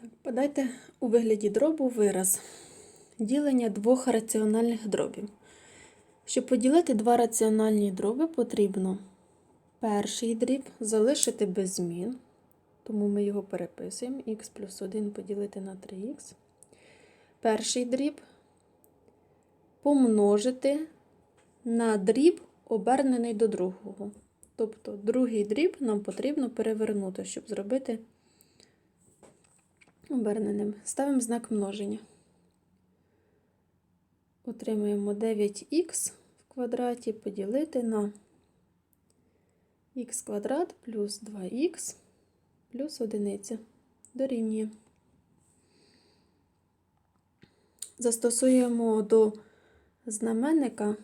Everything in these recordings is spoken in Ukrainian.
Так, подайте у вигляді дробу вираз. Ділення двох раціональних дробів. Щоб поділити два раціональні дроби, потрібно перший дріб залишити без змін, тому ми його переписуємо. х плюс 1 поділити на 3х. Перший дріб помножити на дріб, обернений до другого. Тобто другий дріб нам потрібно перевернути, щоб зробити оберненим. Ставимо знак множення. Отримуємо 9х в квадраті поділити на х квадрат плюс 2х плюс 1 дорівнює. Застосуємо до знаменника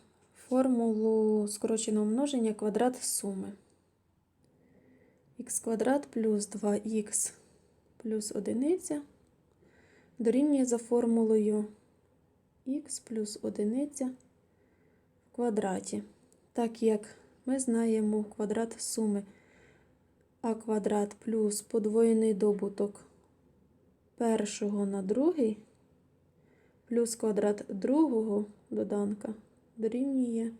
формулу скороченого множення квадрат суми. х квадрат плюс 2х плюс 1 дорівнює за формулою х плюс 1 в квадраті. Так як ми знаємо квадрат суми а квадрат плюс подвоєний добуток першого на другий плюс квадрат другого доданка дорівнює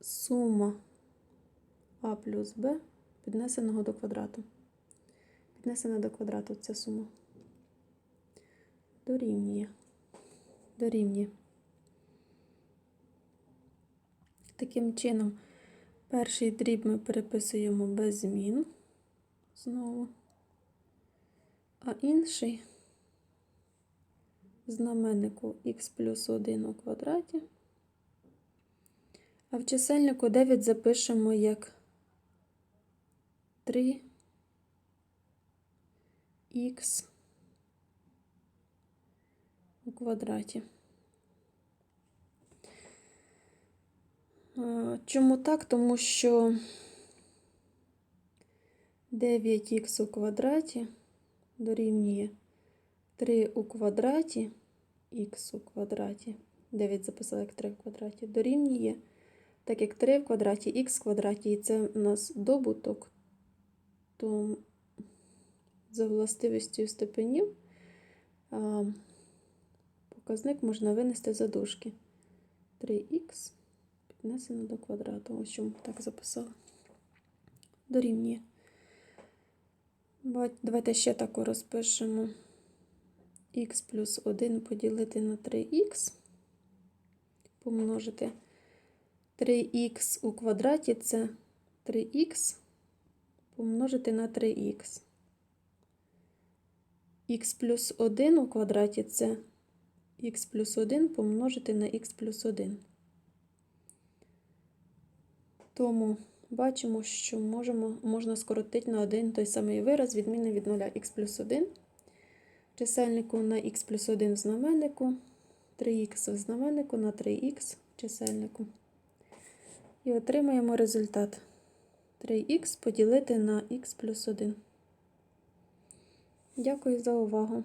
сума а плюс b піднесеного до квадрату. Піднесена до квадрату ця сума. Дорівнює. Дорівнює. Таким чином, перший дріб ми переписуємо без змін знову, а інший знаменнику х плюс 1 у квадраті. А в чисельнику 9 запишемо як 3 х у квадраті. Чому так? Тому що 9х у квадраті дорівнює 3 у квадраті, х у квадраті, 9 записала як 3 в квадраті, дорівнює, так як 3 в квадраті, х в квадраті, і це у нас добуток, то за властивістю степенів показник можна винести за дужки. 3х піднесено до квадрату. Ось чому так записала. Дорівнює. Давайте ще таку розпишемо. х плюс 1 поділити на 3х, помножити 3х у квадраті це 3х помножити на 3х. Х плюс 1 у квадраті це х плюс 1 помножити на х плюс 1. Тому бачимо, що можемо, можна скоротити на один той самий вираз, відмінний від 0 х плюс 1. Чисельнику на х плюс 1 в знаменнику, 3х в знаменнику на 3х в чисельнику. І отримаємо результат 3х поділити на х плюс 1. Дякую за увагу.